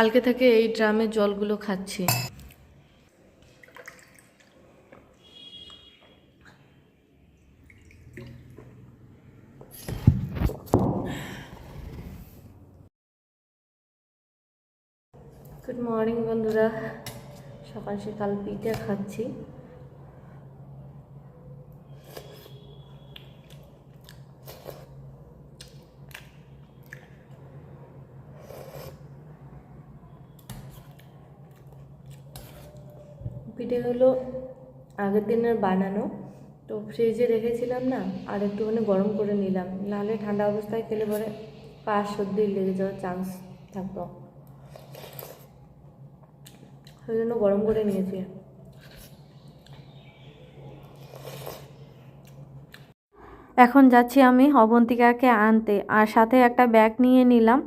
কালকে থেকে এই ড্রামের জলগুলো খাচ্ছি। গুড মর্নিং বন্ধুরা। সকাল সকাল পিঠে খাচ্ছি। পিঠেগুলো আগের দিনের বানানো। তো ফ্রিজে রেখেছিলাম না, আর একটুখানি গরম করে নিলাম। নাহলে ঠান্ডা অবস্থায় খেলে পরে পা সর্দি লেগে যাওয়ার চান্স থাকতো। ওই জন্য গরম করে নিয়েছি। এখন যাচ্ছি আমি অবন্তিকাকে আনতে, আর সাথে একটা ব্যাগ নিয়ে নিলাম।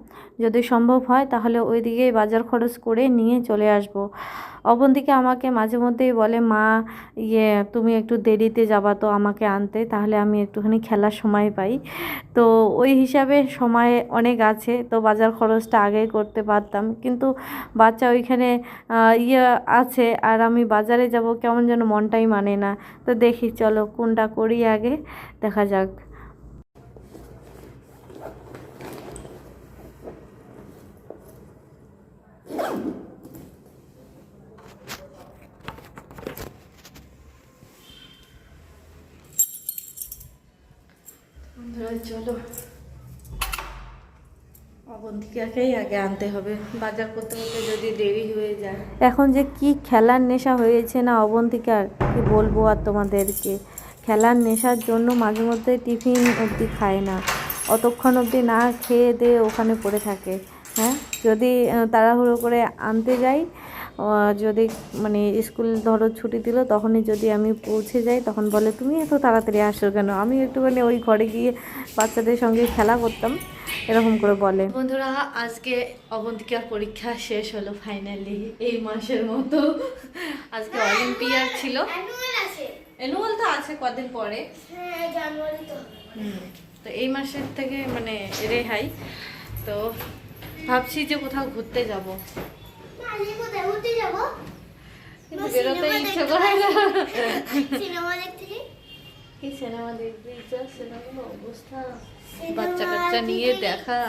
যদি সম্ভব হয়, তাহলে ওইদিকেই বাজার খরচ করে নিয়ে চলে আসব। অবন্তিকা আমাকে মাঝে মধ্যেই বলে, মা ইয়ে তুমি একটু দেরিতে যাবা তো আমাকে আনতে, তাহলে আমি একটুখানি খেলার সময় পাই। তো ওই হিসাবে সময় অনেক আছে, তো বাজার খরচটা আগেই করতে পারতাম। কিন্তু বাচ্চা ওইখানে ইয়ে আছে, আর আমি বাজারে যাব কেমন যেন মনটাই মানে না। তো দেখি, চলো কোনটা করি আগে, দেখা যাক। বন্ধুরা চলো। অবন্তিকাকেই আগে আনতে হবে। বাজার করতে যদি দেরি হয়ে যায়। এখন যে কি খেলার নেশা হয়েছে না অবন্তিকার, কি বলব আর তোমাদেরকে? খেলার নেশার জন্য মাঝে মধ্যে টিফিন অবধি খায় না। অতক্ষণ অবধি না খেয়ে দিয়ে ওখানে পড়ে থাকে। হ্যাঁ? যদি তাড়াহুড়ো করে আনতে যাই যদি মানে স্কুল ধরো ছুটি দিল তখনই যদি আমি পৌঁছে যাই তখন বলে তুমি এত তাড়াতাড়ি আসো কেন? আমি একটুখানি ওই ঘরে গিয়ে বাচ্চাদের সঙ্গে খেলা করতাম এরকম করে বলে। বন্ধুরা আজকে অবন্তিকার পরীক্ষা শেষ হলো ফাইনালি এই মাসের মতো। আজকে অলিম্পিয়ার ছিল। অ্যানুয়াল তো আছে কদিন পরে। হ্যাঁ তো। তো এই মাসের থেকে মানে রেহাই। তো ভাবছি যে কোথাও ঘুরতে যাব। বেরোতে ইচ্ছে করে না। সিনেমা দেখতে কি সিনেমা দেখবি? যা সিনেমার অবস্থা। বাচ্চা কাচ্চা নিয়ে দেখা।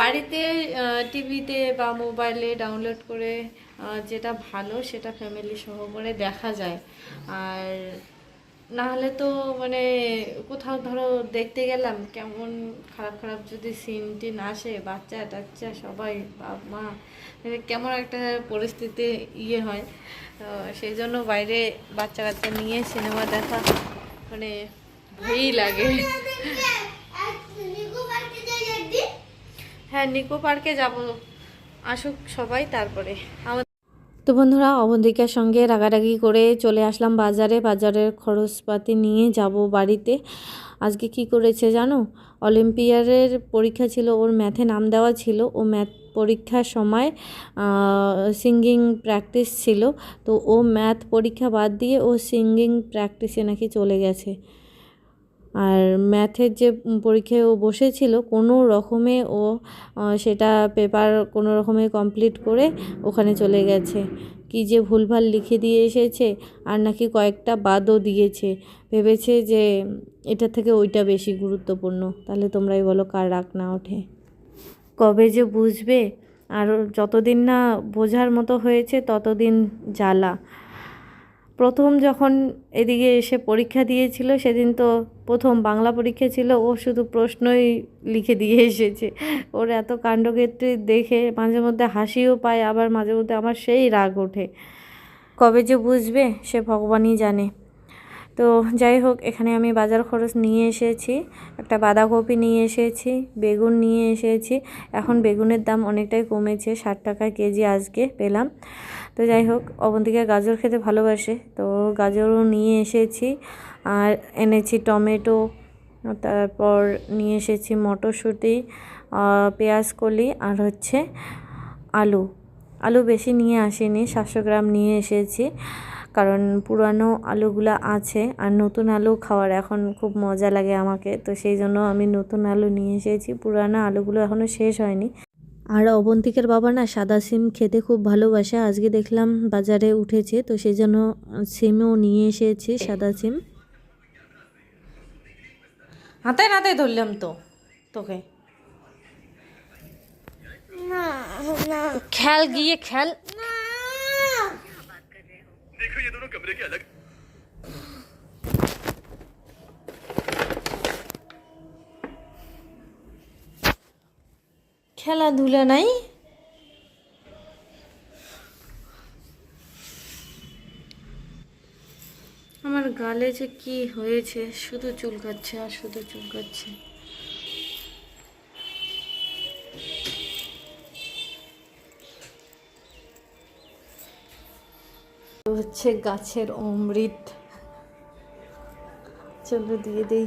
বাড়িতে টিভিতে বা মোবাইলে ডাউনলোড করে যেটা ভালো সেটা ফ্যামিলি সহ করে দেখা যায়। আর না হলে তো মানে কোথাও ধরো দেখতে গেলাম, কেমন খারাপ খারাপ যদি সিন টিন আসে, বাচ্চা টাচ্চা সবাই বাপ মা মানে কেমন একটা পরিস্থিতি ইয়ে হয়। সেই জন্য বাইরে বাচ্চা কাচ্চা নিয়ে সিনেমা দেখা মানে ভয়ই লাগে। হ্যাঁ নিকো পার্কে যাব, আসুক সবাই তারপরে। আমার তো বন্ধুরা, অবন্তিকার সঙ্গে রাগারাগি করে চলে আসলাম বাজারে। বাজারের খরচপাতি নিয়ে যাব বাড়িতে। আজকে কি করেছে জানো? অলিম্পিয়ারের পরীক্ষা ছিল, ওর ম্যাথে নাম দেওয়া ছিল। ও ম্যাথ পরীক্ষার সময় সিঙ্গিং প্র্যাকটিস ছিল। তো ও ম্যাথ পরীক্ষা বাদ দিয়ে ও সিঙ্গিং প্র্যাকটিসে নাকি চলে গেছে। আর ম্যাথের যে পরীক্ষায় ও বসেছিল, কোনো রকমে ও সেটা পেপার কোনো রকমে কমপ্লিট করে ওখানে চলে গেছে। কি যে ভুলভাল লিখে দিয়ে এসেছে, আর নাকি কয়েকটা বাদও দিয়েছে। ভেবেছে যে এটা থেকে ওইটা বেশি গুরুত্বপূর্ণ। তাহলে তোমরাই বলো কার রাগ না ওঠে। কবে যে বুঝবে, আর যতদিন না বোঝার মতো হয়েছে, ততদিন জ্বালা। প্রথম যখন এদিকে এসে পরীক্ষা দিয়েছিল, সেদিন তো প্রথম বাংলা পরীক্ষা ছিল, ও শুধু প্রশ্নই লিখে দিয়ে এসেছে। ওর এত কাণ্ডক্ষেত্রে দেখে মাঝে মধ্যে হাসিও পায়, আবার মাঝে মধ্যে আমার সেই রাগ ওঠে। কবে যে বুঝবে, সে ভগবানই জানে। তো যাই হোক, এখানে আমি বাজার খরচ নিয়ে এসেছি, একটা বাঁধাকপি নিয়ে এসেছি, বেগুন নিয়ে এসেছি। এখন বেগুনের দাম অনেকটাই কমেছে, ষাট টাকা কেজি আজকে পেলাম। তো যাই হোক, অবন্তিকা গাজর খেতে ভালোবাসে। তো গাজরও নিয়ে এসেছি আর এনেছি টমেটো, তারপর নিয়ে এসেছি মটরশুঁটি পেঁয়াজ কলি আর হচ্ছে আলু। আলু বেশি নিয়ে আসিনি, সাতশো গ্রাম নিয়ে এসেছি। কারণ পুরানো আলুগুলো আছে আর নতুন আলু খাওয়ার এখন খুব মজা লাগে আমাকে। তো সেই জন্য আমি নতুন আলু নিয়ে এসেছি। পুরানো আলুগুলো এখনও শেষ হয়নি। আর অবন্তিকের বাবা না সাদা সিম খেতে খুব ভালোবাসে আজকে দেখলাম বাজারে উঠেছে তো সেই জন্য সিমও নিয়ে এসেছি সাদা সিম হাতে নাতে ধরলাম তো তোকে না না খেল গিয়ে খেল না देखो ये दोनों कमरे के अलग খেলাধুলা নাই? আমার গালে যে কি হয়েছে শুধু চুলকাচ্ছে আর শুধু চুলকাচ্ছে। হচ্ছে গাছের অমৃত। চলো দিয়ে দেই।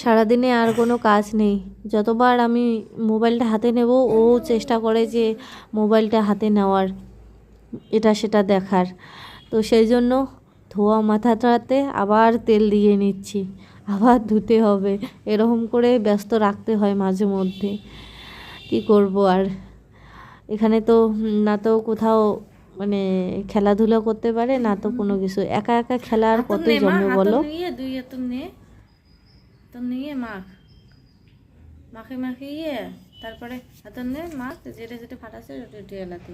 সারাদিনে আর কোনো কাজ নেই। যতবার আমি মোবাইলটা হাতে নেব ও চেষ্টা করে যে মোবাইলটা হাতে নেওয়ার এটা সেটা দেখার। তো সেই জন্য ধোয়া মাথাটাতে আবার তেল দিয়ে নিচ্ছি আবার ধুতে হবে। এরকম করে ব্যস্ত রাখতে হয় মাঝে মধ্যে। কি করব আর? এখানে তো না তো কোথাও মানে খেলাধুলা করতে পারে না তো কোনো কিছু। একা একা খেলার কতই জমে বলো। নিয়ে নিয়ে মাখ। মাখে মাখিয়ে তারপরে হাতন নিয়ে মাখ যেটা যেটা ফাটাছে ওটা এলাতে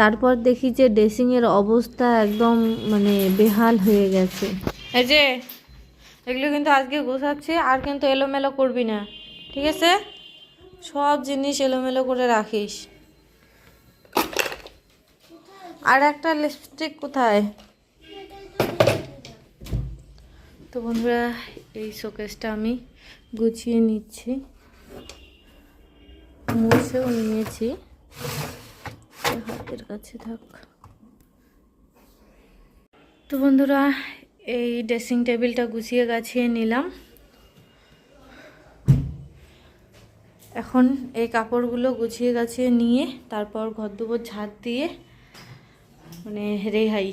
তারপর দেখি যে ড্রেসিংয়ের অবস্থা একদম মানে বেহাল হয়ে গেছে। এই যে, এগুলো কিন্তু আজকে গোছাচ্ছি, আর কিন্তু এলোমেলো করবি না, ঠিক আছে? সব জিনিস এলোমেলো করে রাখিস। আর একটা লিপস্টিক কোথায়? তো বন্ধুরা, এই শোকেসটা আমি গুছিয়ে নিচ্ছি, মুছেও নিয়েছি। তো হাতের কাছে থাক। তো বন্ধুরা, এই ড্রেসিং টেবিলটা গুছিয়ে গাছিয়ে নিলাম। এখন এই কাপড়গুলো গুছিয়ে গাছিয়ে নিয়ে তারপর ঘর দুপুর ঝাড় দিয়ে মানে রেহাই।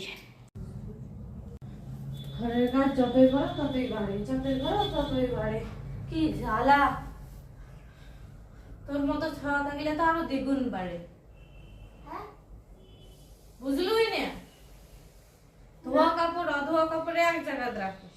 ঘরের কাজ যতই করো, ততই বাড়ে। যতই করো, ততই বাড়ে। কি জ্বালা? তোর মতো ছাওয়া থাকলে তো আরও দ্বিগুণ বাড়ে। বুঝলুই না ধোয়া কাপড় অধোয়া কাপড়ে এক জায়গায় রাখিস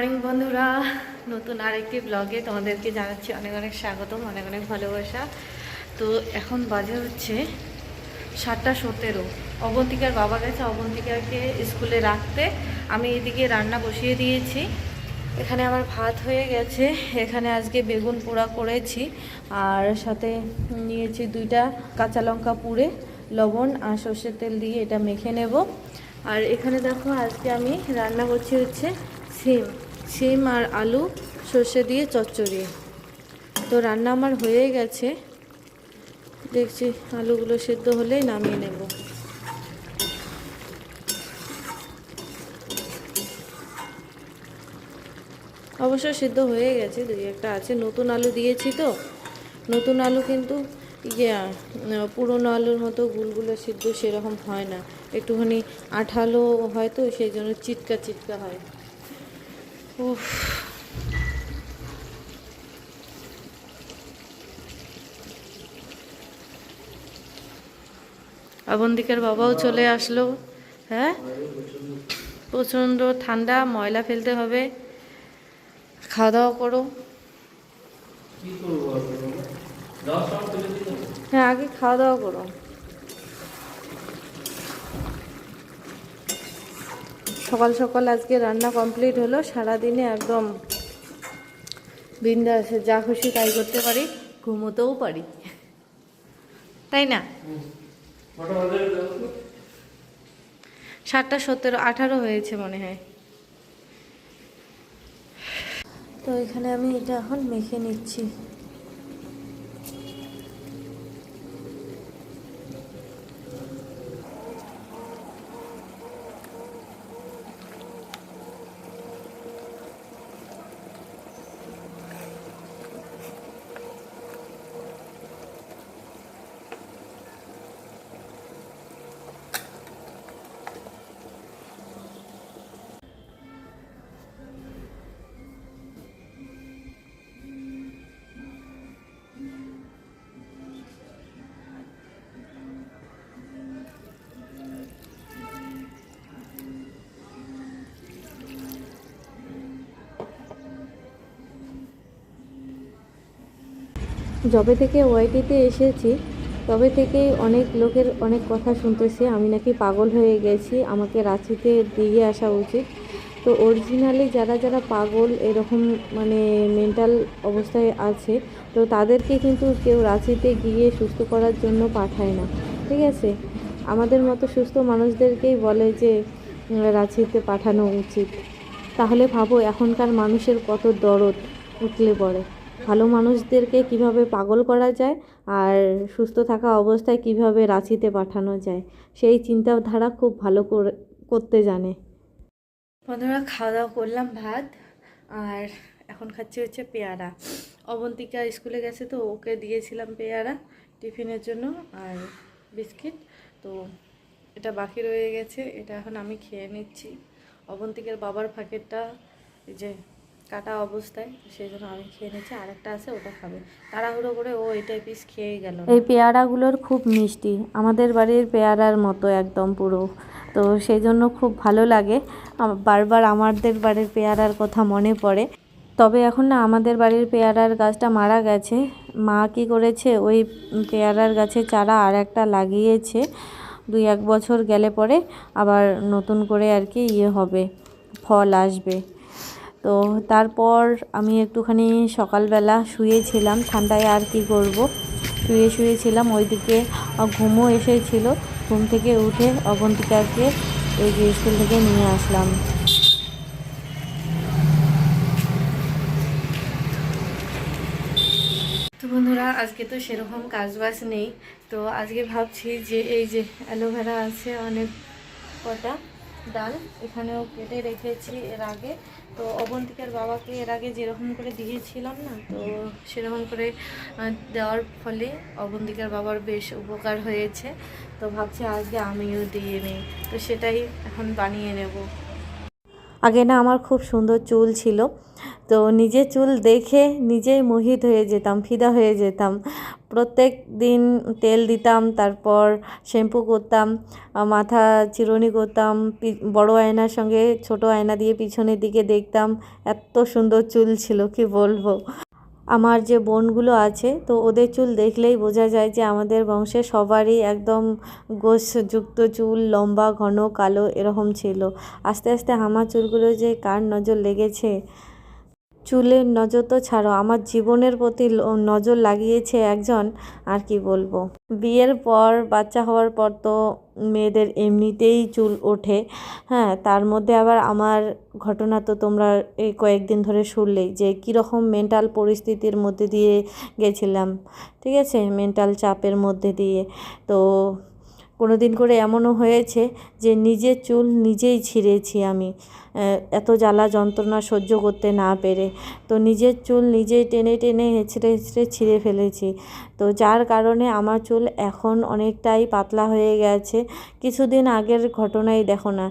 মর্নিং বন্ধুরা, নতুন আরেকটি ব্লগে তোমাদেরকে জানাচ্ছি অনেক অনেক স্বাগতম, অনেক অনেক ভালোবাসা। তো এখন বাজে হচ্ছে সাতটা সতেরো। অবন্তিকার বাবা গেছে অবন্তিকাকে স্কুলে রাখতে। আমি এদিকে রান্না বসিয়ে দিয়েছি। এখানে আমার ভাত হয়ে গেছে। এখানে আজকে বেগুন পোড়া করেছি। আর সাথে নিয়েছি দুইটা কাঁচা লঙ্কা পুড়ে, লবণ আর সর্ষের তেল দিয়ে এটা মেখে নেব। আর এখানে দেখো, আজকে আমি রান্না করছি হচ্ছে সিম। সিম আর আলু, সর্ষে দিয়ে চচ্চড়ি। তো রান্না আমার হয়ে গেছে। দেখছি আলুগুলো সেদ্ধ হলেই নামিয়ে নেব। অবশ্য সিদ্ধ হয়ে গেছে, দুই একটা আছে। নতুন আলু দিয়েছি তো। নতুন আলু কিন্তু ইয়ে পুরনো আলুর মতো গুলগুলো সিদ্ধ সেরকম হয় না। একটুখানি আঠালো হয় তো, সেই জন্য চিটকা চিটকা হয়। উফ। অবন্তিকার বাবাও চলে আসলো হ্যাঁ? প্রচণ্ড ঠান্ডা ময়লা ফেলতে হবে। খাওয়া দাওয়া করো হ্যাঁ আগে খাওয়া দাওয়া করো। সকাল সকাল আজকে রান্না কমপ্লিট হলো। সারাদিনে একদম বিন্দাসে, যা খুশি তাই করতে পারি, ঘুমোতেও পারি। তাই না? সাতটা সতেরো, আঠারো হয়েছে মনে হয়। তো এখানে আমি এটা এখন মেখে নিচ্ছি। যবে থেকে ওয়াইটিতে এসেছি, তবে থেকেই অনেক লোকের অনেক কথা শুনতেছি। আমি নাকি পাগল হয়ে গেছি, আমাকে রাঁচিতে দিয়ে আসা উচিত। তো অরিজিনালি যারা যারা পাগল, এরকম মানে মেন্টাল অবস্থায় আছে, তো তাদেরকে কিন্তু কেউ রাঁচিতে গিয়ে সুস্থ করার জন্য পাঠায় না। ঠিক আছে? আমাদের মতো সুস্থ মানুষদেরকেই বলে যে রাঁচিতে পাঠানো উচিত। তাহলে ভাবো, এখনকার মানুষের কত দরদ উঠলে পড়ে। ভালো মানুষদেরকে কীভাবে পাগল করা যায় আর সুস্থ থাকা অবস্থায় কীভাবে রাঁচিতে পাঠানো যায়, সেই চিন্তাধারা খুব ভালো করে, করতে জানে। বন্ধুরা খাওয়া দাওয়া করলাম, ভাত, আর এখন খাচ্ছি হচ্ছে পেয়ারা। অবন্তিকা স্কুলে গেছে তো, ওকে দিয়েছিলাম পেয়ারা টিফিনের জন্য আর বিস্কিট। তো এটা বাকি রয়ে গেছে, এটা এখন আমি খেয়ে নিচ্ছি। অবন্তিকের বাবার ফাঁকেরটা যে কাটা অবস্থায়, সেই জন্য আমি খেয়ে নিচ্ছি আরেকটা আছে, ওটা খাবে। তাড়াহুড়ো করে ও এটাই পিস খেয়ে গেল। এই পেয়ারাগুলোর খুব মিষ্টি। আমাদের বাড়ির পেয়ারার মতো একদম পুরো। তো সেই জন্য খুব ভালো লাগে। বারবার আমাদের বাড়ির পেয়ারার কথা মনে পড়ে। তবে এখন না আমাদের বাড়ির পেয়ারার গাছটা মারা গেছে। মা কি করেছে? ওই পেয়ারার গাছের চারা আর একটা লাগিয়েছে। দুই এক বছর গেলে পরে আবার নতুন করে আর কি ইয়ে হবে, ফল আসবে। তো তারপর আমি একটুখানি সকালবেলা শুয়েছিলাম, ঠান্ডায় আর কি করব? শুয়ে শুয়েছিলাম ওইদিকে ঘুমও এসেছিল। ঘুম থেকে উঠে অবন্তিকাকে এই যে স্কুল থেকে নিয়ে আসলাম। তো বন্ধুরা, আজকে তো সেরকম কাজবাজ নেই। তো আজকে ভাবছি যে এই যে অ্যালোভেরা আছে, অনেক কটা। ডাল এখানেও কেটে রেখেছি এর আগে। তো অবন্তিকার বাবাকে এর আগে যেরকম করে দিয়েছিলাম না, তো সেরকম করে দেওয়ার ফলে অবন্তিকার বাবার বেশ উপকার হয়েছে। তো ভাবছি আজকে আমিও দিয়ে নিই, তো সেটাই এখন বানিয়ে নেব। আগে না আমার খুব সুন্দর চুল ছিল, তো নিজের চুল দেখে নিজেই মোহিত হয়ে যেতাম, ফিদা হয়ে যেতাম। প্রত্যেক দিন তেল দিতাম, তারপর শ্যাম্পু করতাম মাথা চিরুনি করতাম বড় আয়নার সঙ্গে ছোট আয়না দিয়ে পিছনের দিকে দেখতাম, এত সুন্দর চুল ছিল, কি বলব। আমার যে বোনগুলো আছে, তো ওদের চুল দেখলেই বোঝা যায় যে আমাদের বংশে সবারই একদম গোছযুক্ত চুল, লম্বা, ঘন, কালো এরকম ছিল। আস্তে আস্তে আমার চুলগুলো যে কার নজর লেগেছে চুলের নজর তো ছাড়ো, আমার জীবনের প্রতি নজর লাগিয়েছে একজন, আর কি বলব। বিয়ের পর, বাচ্চা হওয়ার পর তো মেয়েদের এমনিতেই চুল ওঠে। হ্যাঁ তার মধ্যে আবার আমার ঘটনা তো তোমরা এই কয়েকদিন ধরে শুনলেই যে কীরকম মেন্টাল পরিস্থিতির মধ্যে দিয়ে গেছিলাম, ঠিক আছে? মেন্টাল চাপের মধ্যে দিয়ে। তো কোনো দিন করে এমনও হয়েছে যে নিজের চুল নিজেই ছিঁড়েছি আমি। এত জ্বালা যন্ত্রণা সহ্য করতে না পেরে। তো নিজের চুল নিজেই টেনে টেনে হেঁচড়ে হেঁচড়ে ছিঁড়ে ফেলেছি। তো যার কারণে আমার চুল এখন অনেকটাই পাতলা হয়ে গেছে। কিছুদিন আগের ঘটনাই দেখো না।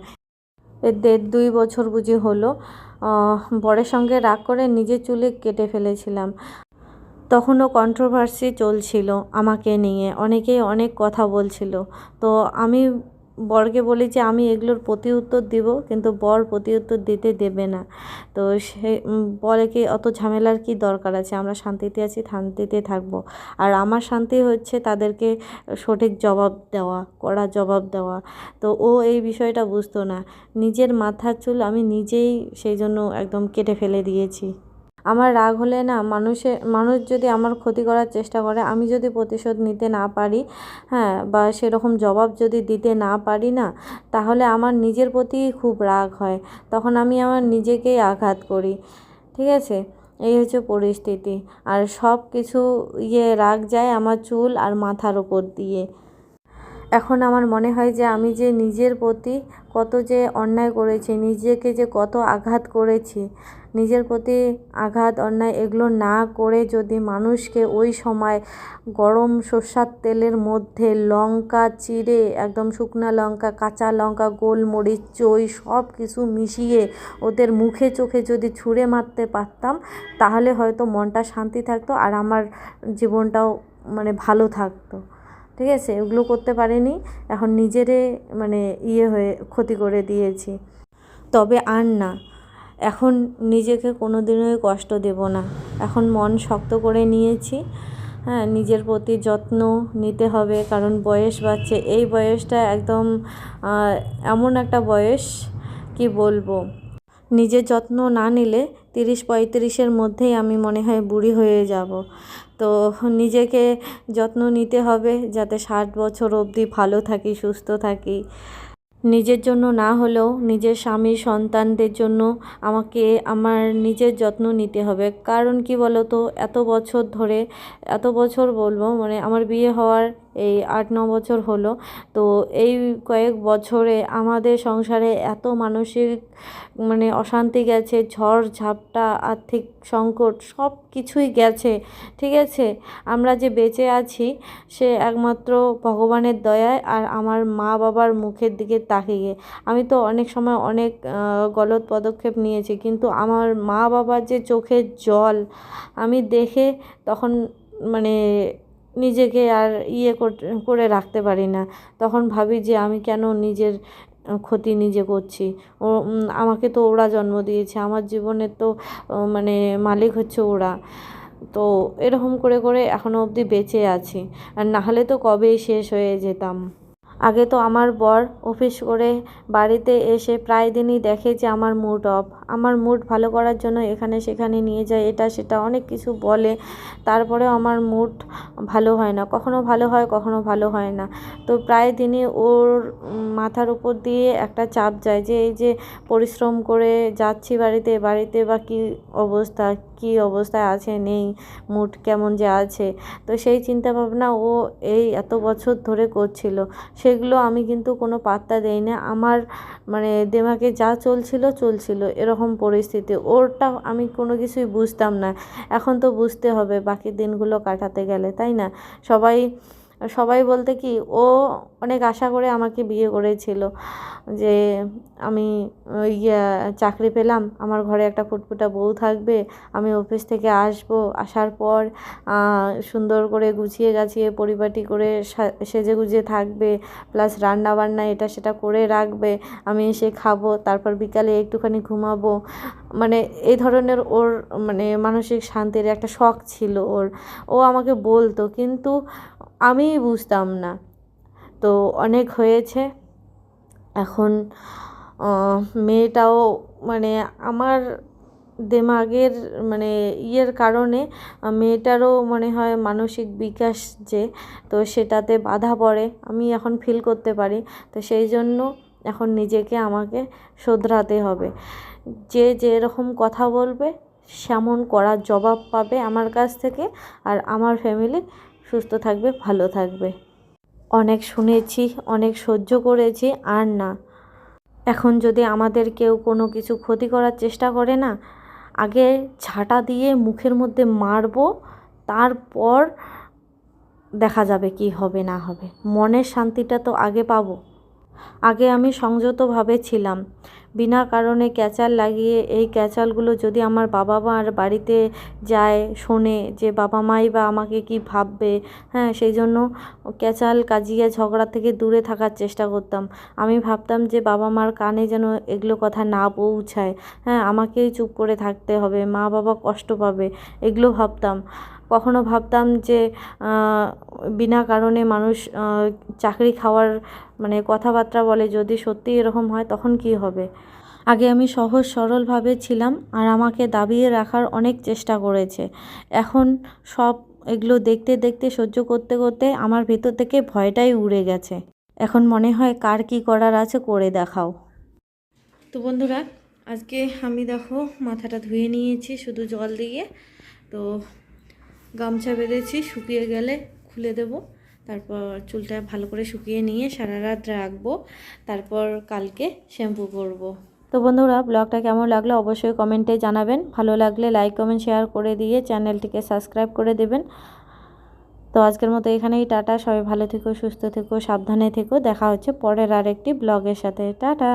দেড় দুই বছর বুঝি হলো। বরের সঙ্গে রাগ করে নিজের চুলে কেটে ফেলেছিলাম। তখনও কন্ট্রোভার্সি চলছিল আমাকে নিয়ে। অনেকেই অনেক কথা বলছিল। তো আমি বরকে বলি যে, আমি এগুলোর প্রতি উত্তর দিব, কিন্তু বর প্রতি উত্তর দিতে দেবে না। তো সে বলে কি, অত ঝামেলার কি দরকার আছে? আমরা শান্তিতে আছি, শান্তিতে থাকব। আর আমার শান্তি হচ্ছে তাদেরকে সঠিক জবাব দেওয়া, কড়া জবাব দেওয়া। তো ও এই বিষয়টা বুঝতো না। নিজের মাথার চুল আমি নিজেই সেই জন্য একদম কেটে ফেলে দিয়েছি। আমার রাগ হলে না মানুষের মানুষ যদি আমার ক্ষতি করার চেষ্টা করে, আমি যদি প্রতিশোধ নিতে না পারি হ্যাঁ বা সেরকম জবাব যদি দিতে না পারি না, তাহলে আমার নিজের প্রতি খুব রাগ হয়। তখন আমি আমার নিজেকেই আঘাত করি। ঠিক আছে? এই হচ্ছে পরিস্থিতি। আর সব কিছু ইয়ে রাগ যায় আমার চুল আর মাথার ওপর দিয়ে। এখন আমার মনে হয় যে আমি যে নিজের প্রতি কত যে অন্যায় করেছি, নিজেকে যে কত আঘাত করেছি, নিজের প্রতি আঘাত, অন্যায় এগুলো না করে যদি মানুষকে ওই সময় গরম সর্ষার তেলের মধ্যে লঙ্কা, চিড়ে, একদম শুকনা লঙ্কা, কাঁচা লঙ্কা, গোলমরিচ, চই সব কিছু মিশিয়ে ওদের মুখে চোখে যদি ছুঁড়ে মারতে পারতাম, তাহলে হয়তো মনটা শান্তি থাকতো আর আমার জীবনটাও মানে ভালো থাকতো। ঠিক আছে, ওগুলো করতে পারিনি। এখন নিজেরে মানে ইয়ে হয়ে ক্ষতি করে দিয়েছি। তবে আর না, এখন নিজেকে কোনো দিনই কষ্ট দেব না। এখন মন শক্ত করে নিয়েছি। হ্যাঁ নিজের প্রতি যত্ন নিতে হবে, কারণ বয়স বাড়ছে। এই বয়সটা একদম এমন একটা বয়স, কি বলব? নিজের যত্ন না নিলে তিরিশ পঁয়ত্রিশের মধ্যেই আমি মনে হয় বুড়ি হয়ে যাব। তো নিজেকে যত্ন নিতে হবে যাতে ষাট বছর অবধি ভালো থাকি, সুস্থ থাকি। নিজের জন্য না হলেও নিজের স্বামী, সন্তানদের জন্য আমাকে আমার নিজের যত্ন নিতে হবে। কারণ কি বলো তো এত বছর ধরে, এত বছর বলব মানে আমার বিয়ে হওয়ার এই আট, ন বছর হলো। তো এই কয়েক বছরে আমাদের সংসারে এত মানসিক মানে অশান্তি গেছে, ঝড়, ঝাপটা, আর্থিক সংকট সব কিছুই গেছে, ঠিক আছে? আমরা যে বেঁচে আছি সে একমাত্র ভগবানের দয়ায় আর আমার মা বাবার মুখের দিকে তাকিয়ে। আমি তো অনেক সময় অনেক গলত পদক্ষেপ নিয়েছি, কিন্তু আমার মা বাবার যে চোখের জল আমি দেখে তখন মানে নিজেকে আর ইয়ে করে রাখতে পারি না। তখন ভাবি যে আমি কেন নিজের ক্ষতি নিজে করছি? ও আমাকে তো ওরা জন্ম দিয়েছে। আমার জীবনের তো মানে মালিক হচ্ছে ওরা। তো এরকম করে করে এখনও অবধি বেঁচে আছি। আর নাহলে তো কবেই শেষ হয়ে যেতাম। আগে তো আমার বর অফিস করে বাড়িতে এসে প্রায় দিনই দেখে যে আমার মুড অফ। আমার মুড ভালো করার জন্য এখানে সেখানে নিয়ে যায়, এটা সেটা অনেক কিছু বলে। তারপরেও আমার মুড ভালো হয় না। কখনো ভালো হয়, কখনো ভালো হয় না। তো প্রায় দিনই ওর মাথার উপর দিয়ে একটা চাপ যায় যে, এই যে পরিশ্রম করে যাচ্ছি বাড়িতে বাড়িতে বা কী অবস্থা? কী অবস্থায় আছে, নেই মুড কেমন যে আছে, তো সেই চিন্তা ভাবনা ও এই এত বছর ধরে করছিল। সেগুলো আমি কিন্তু কোনো পাত্তা দেই না। আমার মানে দেমাকে যা চলছিল চলছিল এরকম পরিস্থিতি। ওরটা আমি কোনো কিছুই বুঝতাম না। এখন তো বুঝতে হবে, বাকি দিনগুলো কাটাতে গেলে, তাই না? সবাই সবাই বলতে কি, ও অনেক আশা করে আমাকে বিয়ে করেছিল যে আমি ওই চাকরি পেলাম, আমার ঘরে একটা ফুটফুটা বউ থাকবে, আমি অফিস থেকে আসব। আসার পর সুন্দর করে গুছিয়ে গাছিয়ে পরিপাটি করে সেজে গুজে থাকবে, প্লাস রান্না বান্না এটা সেটা করে রাখবে, আমি এসে খাব, তারপর বিকালে একটুখানি ঘুমাবো। মানে এই ধরনের ওর মানে মানসিক শান্তির একটা শখ ছিল ওর। ও আমাকে বলতো, কিন্তু আমি বুঝতাম না। তো অনেক হয়েছে। এখন মেয়েটাও মানে আমার দেমাগের মানে ইয়ের কারণে মেয়েটারও মনে হয় মানসিক বিকাশ যে, তো সেটাতে বাধা পড়ে। আমি এখন ফিল করতে পারি। তো সেই জন্য এখন নিজেকে আমাকে শোধরাতে হবে। যে যেরকম কথা বলবে, সেমন করার জবাব পাবে আমার কাছ থেকে আর আমার ফ্যামিলি সুস্থ থাকবে, ভালো থাকবে। অনেক শুনেছি, অনেক সহ্য করেছি, আর না। এখন যদি আমাদের কেউ কোনো কিছু ক্ষতি করার চেষ্টা করে না, আগে ঝাঁটা দিয়ে মুখের মধ্যে মারবো, তারপর দেখা যাবে কি হবে, না হবে। মনের শান্তিটা তো আগে পাবো। আগে আমি সংযতভাবে ছিলাম। বিনা কারণে ক্যাচাল লাগিয়ে এই ক্যাচালগুলো যদি আমার বাবা মার বাড়িতে যায় শোনে যে বাবা মাই বা আমাকে কি ভাববে হ্যাঁ সেই জন্য ক্যাচাল কাজিয়া ঝগড়া থেকে দূরে থাকার চেষ্টা করতাম। আমি ভাবতাম যে বাবা মার কানে যেন এগুলো কথা না পৌঁছায়। হ্যাঁ আমাকেই চুপ করে থাকতে হবে মা বাবা কষ্ট পাবে, এগুলো ভাবতাম। কখনো ভাবতাম যে বিনা কারণে মানুষ চাকরি খাওয়ার মানে কথাবার্তা বলে, যদি সত্যি এরকম হয় তখন কি হবে? আগে আমি সহজ সরলভাবে ছিলাম আর আমাকে দাবিয়ে রাখার অনেক চেষ্টা করেছে। এখন সব এগুলো দেখতে দেখতে, সহ্য করতে করতে আমার ভেতর থেকে ভয়টাই উড়ে গেছে। এখন মনে হয় কার কি করার আছে করে দেখাও। তো বন্ধুরা, আজকে আমি দেখো মাথাটা ধুয়ে নিয়েছি শুধু জল দিয়ে। তো গামছা বেঁধেছি, শুকিয়ে গেলে খুলে দেব। তারপর চুলটা ভালো করে শুকিয়ে নিয়ে সারা রাত রাখব। তারপর কালকে শ্যাম্পু করব। তো বন্ধুরা, ব্লগটা কেমন লাগল অবশ্যই কমেন্টে জানাবেন। ভালো লাগলে লাইক, কমেন্ট, শেয়ার করে দিয়ে চ্যানেলটিকে সাবস্ক্রাইব করে দেবেন। তো আজকের মতো এখানেই টাটা। সবাই ভালো থেকো, সুস্থ থেকো, সাবধানে থেকো। দেখা হচ্ছে পরের আরেকটি ব্লগের সাথে। টাটা!